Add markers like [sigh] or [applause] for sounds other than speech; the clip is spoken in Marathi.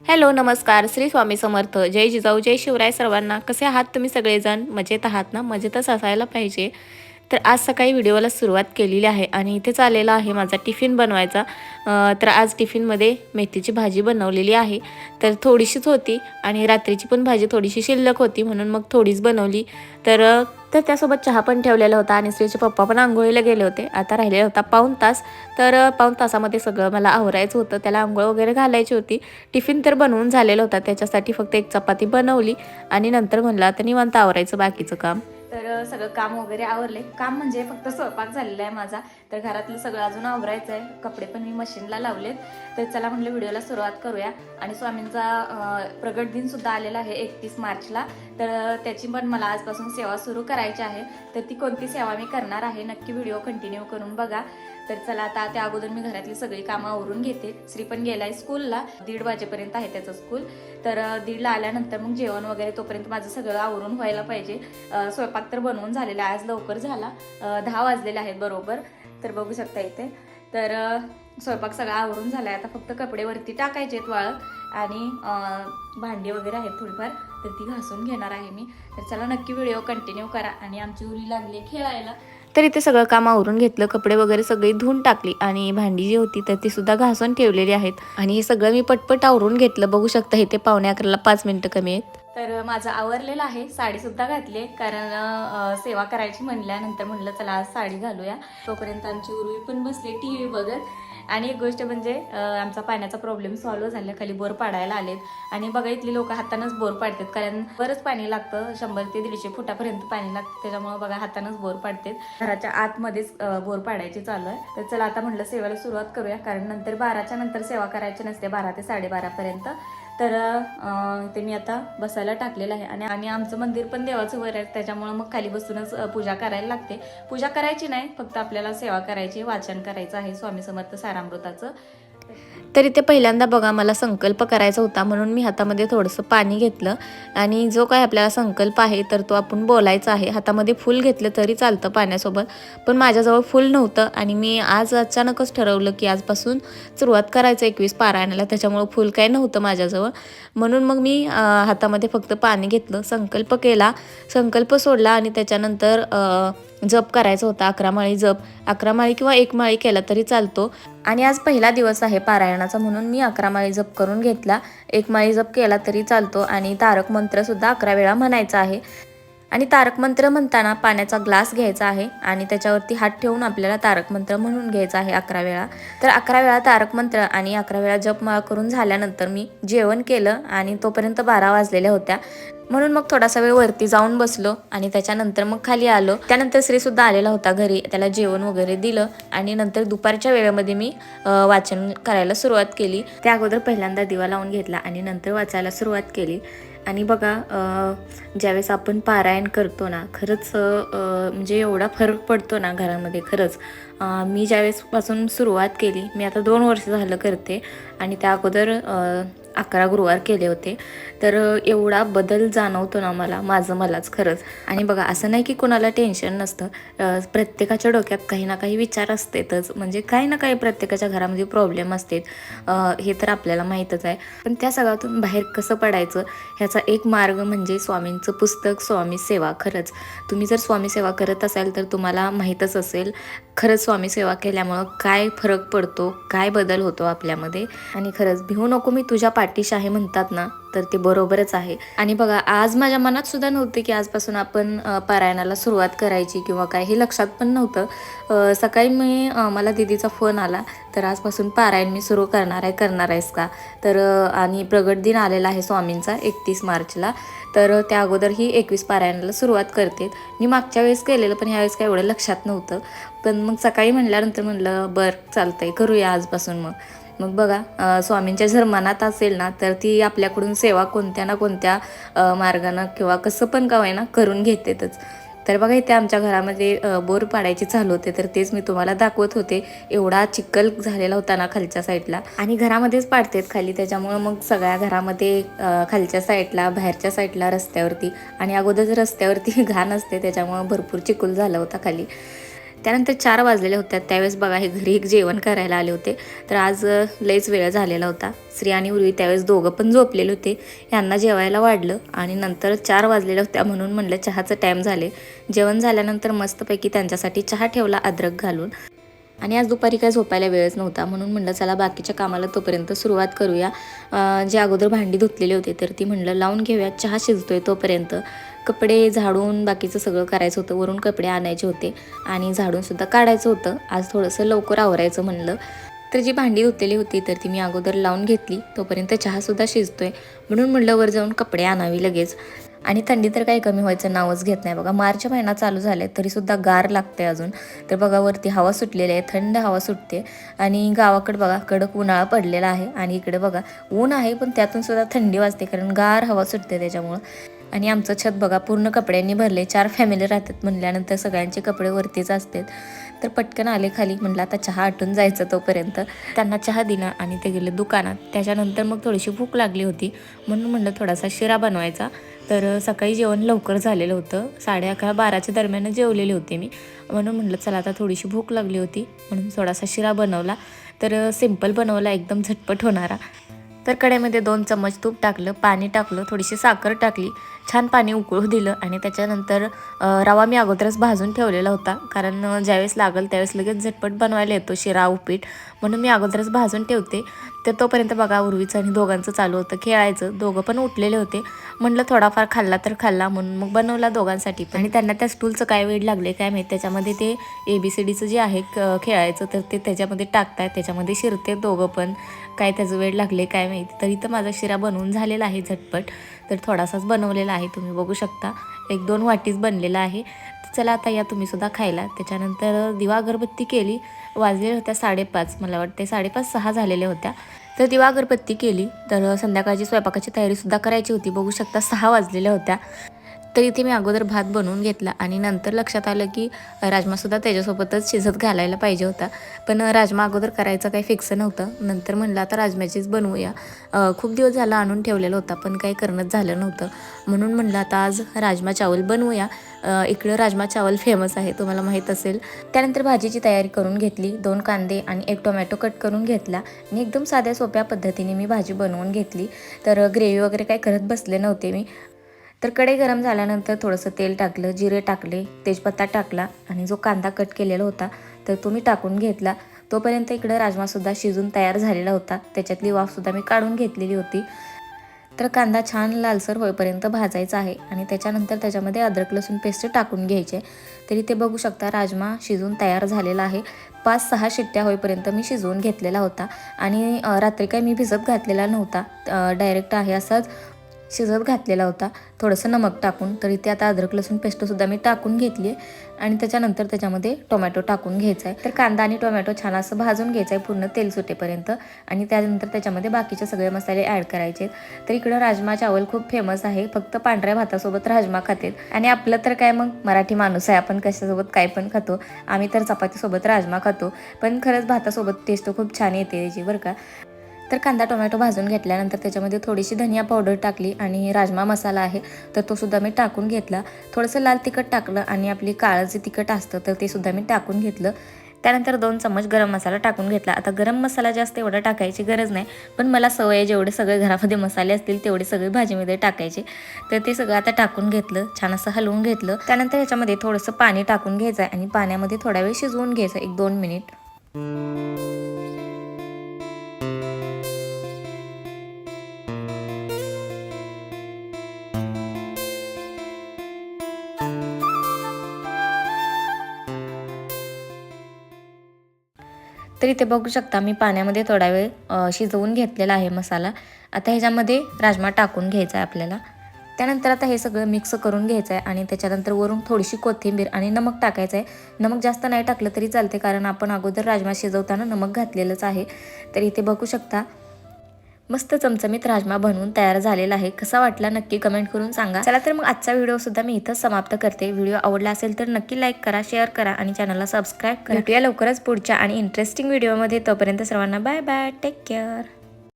हॅलो नमस्कार. श्री स्वामी समर्थ. जय जिजाऊ जय शिवराय सर्वांना. कसे आहात तुम्ही सगळेजण? मजेत आहात ना? मजेतच असायला पाहिजे. तर आज सकाळी व्हिडिओला सुरुवात केलेली आहे आणि इथेच आलेला आहे माझा टिफिन बनवायचा. तर आज टिफिनमध्ये मेथीची भाजी बनवलेली आहे. तर थोडीशीच होती आणि रात्रीची पण भाजी थोडीशी शिल्लक होती म्हणून मग थोडीच बनवली. तर तर त्यासोबत चहा पण ठेवलेला होता आणि श्रीचे पप्पा पण आंघोळीला गेले होते. आता राहिलेला होता पाऊण तास. तर पाऊण तासामध्ये सगळं मला आवरायचं होतं. त्याला आंघोळ वगैरे घालायची होती. टिफिन तर बनवून झालेला होता. त्याच्यासाठी फक्त एक चपाती बनवली आणि नंतर म्हणलं आता निवांत आवरायचं बाकीचं काम. तर सगळं काम वगैरे आवरले काम म्हणजे फक्त स्वयंपाक झालेला आहे माझा. तर घरातलं सगळं अजून आवरायचं आहे. कपडे पण मी मशीनला लावलेत. तर चला म्हणलं व्हिडिओला सुरुवात करूया. आणि स्वामींचा प्रगट दिन सुद्धा आलेला आहे एकतीस मार्चला. तर त्याची पण मला आजपासून सेवा सुरू करायची आहे. तर ती कोणती सेवा मी करणार आहे नक्की व्हिडिओ कंटिन्यू करून बघा. तर चला आता त्या अगोदर मी घरातली सगळी कामं आवरून घेते. श्री पण गेलाय स्कूलला. दीड वाजेपर्यंत आहे त्याचं स्कूल. तर दीडला आल्यानंतर मग जेवण वगैरे तोपर्यंत माझं सगळं आवरून व्हायला पाहिजे. स्वयंपाक स्वयंपाक तर बनवून झालेला आहे. आज लवकर झाला. दहा वाजलेले आहेत बरोबर. तर बघू शकता इथे. तर स्वयंपाक सगळा आवरून झाला आहे आता फक्त कपडेवरती टाकायचे आहेत वाळत आणि भांडी वगैरे आहेत थोडीफार. तर ती घासून घेणार आहे मी. तर चला नक्की व्हिडिओ कंटिन्यू करा आणि आमची उरी लागली खेळायला. तर इथे सगळं काम आवरून घेतलं. कपडे वगैरे सगळी धुवून टाकली आणि भांडी जी होती तर ती सुद्धा घासून ठेवलेली आहेत. आणि हे सगळं मी पटपट आवरून घेतलं. बघू शकता इथे पावणे अकराला पाच मिनिटं कमी आहेत. तर माझं आवरलेलं आहे साडीसुद्धा घातली आहे. कारण सेवा करायची म्हणल्यानंतर म्हणलं चला आज साडी घालूया. तोपर्यंत आमची उर्वी पण बसली टी व्ही बघत. आणि एक गोष्ट म्हणजे आमचा पाण्याचा प्रॉब्लेम सॉल्व्ह झाला खाली बोर पाडायला आलेत. आणि बघा इथली लोक हातानंच बोर पाडतात. कारण बरंच पाणी लागतं. शंभर ते दीडशे फुटापर्यंत पाणी लागतं. त्याच्यामुळे बघा हातानंच बोर पाडतात. घराच्या आतमध्येच बोर पाडायची चालू आहे. तर चला आता म्हटलं सेवेला सुरुवात करूया. कारण नंतर बाराच्या नंतर सेवा करायची नसते बारा ते साडेबारापर्यंत तर ते मी आता बसायला टाकलेलं आहे. आणि आणि आमचं मंदिर पण देवाचं वर आहे. त्याच्यामुळं मग खाली बसूनच पूजा करायला लागते. पूजा करायची नाही. फक्त आपल्याला सेवा करायची वाचन करायचं आहे. स्वामी समर्थ सारामृताचं. तरी ते पहिल्यांदा बघा मला संकल्प करायचा होता म्हणून मी हातामध्ये थोडंसं पाणी घेतलं. आणि जो काय आपल्याला संकल्प आहे तर तो आपण बोलायचा आहे. हातामध्ये फूल घेतलं तरी चालतं पाण्यासोबत. पण माझ्याजवळ फूल नव्हतं आणि मी आज अचानकच ठरवलं की आजपासून सुरुवात करायचं एकवीस पारायणाला. त्याच्यामुळं फूल काय नव्हतं माझ्याजवळ. म्हणून मग मी हातामध्ये फक्त पाणी घेतलं संकल्प केला. संकल्प सोडला आणि त्याच्यानंतर जप करायचा होता अकरा माळी जप. अकरा माळी किंवा एक माळी केला तरी चालतो. आणि आज पहिला दिवस आहे पारायणाचा म्हणून मी अकरा माळी जप करून घेतला. एक माळी जप केला तरी चालतो. आणि तारक मंत्र सुद्धा अकरा वेळा म्हणायचा आहे. आणि तारक मंत्र म्हणताना पाण्याचा ग्लास घ्यायचा आहे आणि त्याच्यावरती हात ठेवून आपल्याला तारक मंत्र म्हणून घ्यायचा आहे अकरा वेळा. तर अकरा वेळा तारक मंत्र आणि अकरा वेळा जपमाळ करून झाल्यानंतर मी जेवण केलं आणि तोपर्यंत बारा वाजलेल्या होत्या. म्हणून मग थोडासा वेळ वरती जाऊन बसलो आणि त्याच्यानंतर मग खाली आलो. त्यानंतर श्री सुद्धा आलेला होता घरी त्याला जेवण वगैरे दिलं आणि नंतर दुपारच्या वेळेमध्ये मी वाचन करायला सुरुवात केली. त्या अगोदर पहिल्यांदा दिवा लावून घेतला आणि नंतर वाचायला सुरुवात केली. आणि बघा ज्यावेळेस आपण पारायण करतो ना खरंच म्हणजे एवढा फरक पडतो ना घरामध्ये खरंच. मी ज्यावेळेसपासून सुरुवात केली मी आता दोन वर्ष झालं करते. आणि त्या अगोदर अकरा गुरुवार केले होते. तर एवढा बदल जाणवतो ना मला माझं मलाच खरंच. आणि बघा असं नाही की कोणाला टेन्शन नसतं. प्रत्येकाच्या डोक्यात काही ना काही विचार असतेतच. म्हणजे काही ना काही प्रत्येकाच्या घरामध्ये प्रॉब्लेम असते हे तर आपल्याला माहीतच आहे. पण त्या सगळ्यातून बाहेर कसं पडायचं? ह्याचा एक मार्ग म्हणजे स्वामींचं पुस्तक स्वामी सेवा खरंच. तुम्ही जर स्वामी सेवा करत असाल तर तुम्हाला माहीतच असेल खरंच स्वामी सेवा केल्यामुळं काय फरक पडतो काय बदल होतो आपल्यामध्ये? आणि खरंच भिवू नको मी तुझ्या पाठीशी आहे म्हणतात ना तर ते बरोबरच आहे. आणि बघा आज माझ्या मनात सुद्धा नव्हते की आजपासून आपण पारायणाला सुरुवात करायची किंवा काय हे लक्षात पण नव्हतं. सकाळी मी मला दिदीचा फोन आला तर आजपासून पारायण मी सुरू करणार आहे करणार आहेस का? तर आणि प्रगट दिन आलेला आहे स्वामींचा एकतीस मार्चला. तर त्या अगोदर ही एकवीस पारायणाला सुरुवात करते. मी मागच्या वेळेस केलेलं पण ह्यावेळेस काय एवढं लक्षात नव्हतं. पण मग सकाळी म्हणल्यानंतर म्हणलं बरं चालतंय करूया आजपासून मग. मग बघा स्वामींच्या जर मनात असेल ना तर ती आपल्याकडून सेवा कोणत्या ना कोणत्या मार्गानं किंवा कसं पण का ना करून घेतेतच. तर बघा इथे आमच्या घरामध्ये बोर पाडायचे चालू होते तर तेच मी तुम्हाला दाखवत होते. एवढा चिखल झालेला होता ना खालच्या साईडला. आणि घरामध्येच पाडतेत खाली त्याच्यामुळं मग सगळ्या घरामध्ये खालच्या साईडला बाहेरच्या साईडला रस्त्यावरती आणि अगोदर रस्त्यावरती [laughs] घाण असते त्याच्यामुळं भरपूर चिखल झाला होता खाली. त्यानंतर चार वाजलेल्या होत्या. त्यावेळेस बघा हे घरी एक जेवण करायला आले होते. तर आज लयच वेळ झालेला होता. श्री आणि उर्वी त्यावेळेस दोघं पण झोपलेले होते. यांना जेवायला वाढलं आणि नंतर चार वाजलेल्या होत्या म्हणून म्हणलं चहाचं टाईम झाले. जेवण झाल्यानंतर मस्तपैकी त्यांच्यासाठी चहा ठेवला अद्रक घालून. आणि आज दुपारी काय झोपायला वेळच नव्हता म्हणून म्हणलं चला बाकीच्या कामाला तोपर्यंत सुरुवात करूया. जे अगोदर भांडी धुतलेली होती तर ती म्हणलं लावून घेऊया चहा शिजतोय तोपर्यंत. कपडे झाडून बाकीचं सगळं करायचं होतं. वरून कपडे आणायचे होते आणि झाडूनसुद्धा काढायचं होतं. आज थोडंसं लवकर आवरायचं म्हणलं. तर जी भांडी धुतलेली होती तर ती मी अगोदर लावून घेतली. तोपर्यंत चहासुद्धा शिजतोय. म्हणून म्हणलं वर जाऊन कपडे आणावी लगेच. आणि थंडी तर काही कमी व्हायचं नावच घेत नाही. बघा मार्च महिना चालू झाला आहे तरीसुद्धा गार लागते अजून. तर बघा वरती हवा सुटलेली आहे थंड हवा सुटते. आणि गावाकडे बघा कडक उन्हाळा पडलेला आहे. आणि इकडे बघा ऊन आहे पण त्यातून सुद्धा थंडी वाजते कारण गार हवा सुटते त्याच्यामुळं. आणि आमचं छत बघा पूर्ण कपड्यांनी भरले चार फॅमिली राहतात म्हणल्यानंतर सगळ्यांचे कपडे वरतीच असतात. तर पटकन आले खाली म्हटलं आता चहा आटून जायचं तोपर्यंत. त्यांना चहा दिला आणि ते गेले दुकानात. त्याच्यानंतर मग थोडीशी भूक लागली होती. म्हणून म्हणलं थोडासा शिरा बनवायचा. तर सकाळी जेवण लवकर झालेलं होतं. साडे अकरा बाराच्या दरम्यान जेवलेले होते मी. म्हणून म्हटलं चला आता थोडीशी भूक लागली होती. म्हणून थोडासा शिरा बनवला. तर सिंपल बनवला एकदम झटपट होणारा. तर कड्यामध्ये दोन चम्मच तूप टाकलं पाणी टाकलं थोडीशी साखर टाकली. छान पाणी उकळू दिलं आणि त्याच्यानंतर रवा मी अगोदरच भाजून ठेवलेला होता. कारण ज्यावेळेस लागल त्यावेळेस लगेच झटपट बनवायला येतो शिरा उपीट. म्हणून मी अगोदरच भाजून ठेवते. तर तोपर्यंत बघा उर्वीचं आणि दोघांचं चालू होतं. खेळायचं. दोघं पण उठलेले होते. म्हणलं थोडाफार खाल्ला तर खाल्ला. म्हणून मग बनवला दोघांसाठी पण. आणि त्यांना त्या स्टूलचं काय वेळ लागले काय माहीत. त्याच्यामध्ये ते ए बी सी डीचं जे आहे क- खेळायचं तर ते त्याच्यामध्ये टाकताय त्याच्यामध्ये शिरते दोघं पण. काय त्याचं वेळ लागले काय माहिती. तरी तर माझा शिरा बनवून झालेला आहे झटपट. तर थोडासाच बनवलेला आहे. तुम्ही बघू शकता. एक दोन वाटीच बनलेला आहे. चला आता या तुम्ही सुद्धा खायला. त्याच्यानंतर दिवा अगरबत्ती केली. वाजलेल्या होत्या साडेपाच. मला वाटते साडेपाच सहा झालेल्या होत्या. तर दिवा अगरबत्ती केली. तर संध्याकाळची स्वयंपाकाची तयारीसुद्धा करायची होती. बघू शकता सहा वाजलेल्या होत्या. तर इथे मी अगोदर भात बनवून घेतला आणि नंतर लक्षात आलं की राजमासुद्धा त्याच्यासोबतच शिजत घालायला पाहिजे होता. पण राजमा अगोदर करायचं काही फिक्स नव्हतं. नंतर म्हणलं आता राजम्याचीच बनवूया. खूप दिवस झाला आणून ठेवलेला होता पण काही करणंच झालं नव्हतं. म्हणून म्हणलं आता आज राजमा चावल बनवूया. इकडं राजमा चावल फेमस आहे तुम्हाला माहीत असेल. त्यानंतर भाजीची तयारी करून घेतली दोन कांदे आणि एक टोमॅटो कट करून घेतला आणि एकदम साध्या सोप्या पद्धतीने मी भाजी बनवून घेतली. तर ग्रेव्ही वगैरे काही करत बसले नव्हते मी. तर कढई गरम झाल्यानंतर थोडंसं तेल टाकलं जिरे टाकले तेजपत्ता टाकला आणि जो कांदा कट केलेला होता तर तो मी टाकून घेतला. तोपर्यंत इकडं राजमासुद्धा शिजून तयार झालेला होता. त्याच्यातली वाफसुद्धा मी काढून घेतलेली होती. तर कांदा छान लालसर होईपर्यंत भाजायचा आहे आणि त्याच्यानंतर त्याच्यामध्ये अद्रक लसूण पेस्ट टाकून घ्यायचे. तरी ते बघू शकता राजमा शिजून तयार झालेला आहे. पाच सहा शिट्ट्या होईपर्यंत मी शिजवून घेतलेला होता आणि रात्री काय मी भिजत घातलेला नव्हता. डायरेक्ट आहे असाच शिजत घातलेला होता. थोडंसं नमक टाकून तरी इथे आता अद्रक लसूण पेस्टसुद्धा मी टाकून घेतली आहे. आणि त्याच्यानंतर त्याच्यामध्ये टोमॅटो टाकून घ्यायचा आहे. तर कांदा आणि टोमॅटो छान असं भाजून घ्यायचं आहे पूर्ण तेल सुटेपर्यंत. आणि त्यानंतर त्याच्यामध्ये बाकीचे सगळे मसाले ॲड करायचे आहेत. तर इकडं राजमा चावल खूप फेमस आहे. फक्त पांढऱ्या भातासोबत राजमा खातात. आणि आपलं तर काय मग? मराठी माणूस आहे. आपण कशासोबत काय पण खातो. आम्ही तर चपातीसोबत राजमा खातो. पण खरंच भातासोबत टेस्ट खूप छान येते त्याची बरं का? तर कांदा टोमॅटो भाजून घेतल्यानंतर त्याच्यामध्ये थोडीशी धनिया पावडर टाकली आणि राजमा मसाला आहे तर तो सुद्धा मी टाकून घेतला. थोडंसं लाल तिखट टाकलं आणि आपली काळं जे तिखट असतं तर ते सुद्धा मी टाकून घेतलं. त्यानंतर दोन चम्मच गरम मसाला टाकून घेतला. आता गरम मसाला जास्त एवढा टाकायची गरज नाही पण मला सवय आहे जेवढे सगळे घरामध्ये मसाले असतील तेवढे सगळे भाजीमध्ये टाकायचे. तर ते सगळं आता टाकून घेतलं छान असं हलवून घेतलं. त्यानंतर ह्याच्यामध्ये थोडंसं पाणी टाकून घ्यायचं आहे आणि पाण्यामध्ये थोडा वेळ शिजवून घ्यायचं एक दोन मिनिट. तर इथे बघू शकता. मी पाण्यामध्ये थोडा वेळ शिजवून घेतलेला आहे मसाला. आता ह्याच्यामध्ये राजमा टाकून घ्यायचा आहे आपल्याला. त्यानंतर आता हे सगळं मिक्स करून घ्यायचं आहे आणि त्याच्यानंतर वरून थोडीशी कोथिंबीर आणि नमक टाकायचं आहे नमक जास्त नाही टाकलं तरी चालते कारण आपण अगोदर राजमा शिजवताना नमक घातलेलंच आहे. तर इथे बघू शकता मस्त चमचमीत राजमा बनवून तयार झालेला आहे. कसा वाटला नक्की कमेंट करून सांगा. चला तर मग आजचा व्हिडिओ सुद्धा मी इथंच समाप्त करते. व्हिडिओ आवडला असेल तर नक्की लाईक करा शेअर करा आणि चॅनलला सबस्क्राईब करा. भेटूया लवकरच पुढच्या आणि इंटरेस्टिंग व्हिडिओमध्ये तोपर्यंत सर्वांना बाय बाय टेक केअर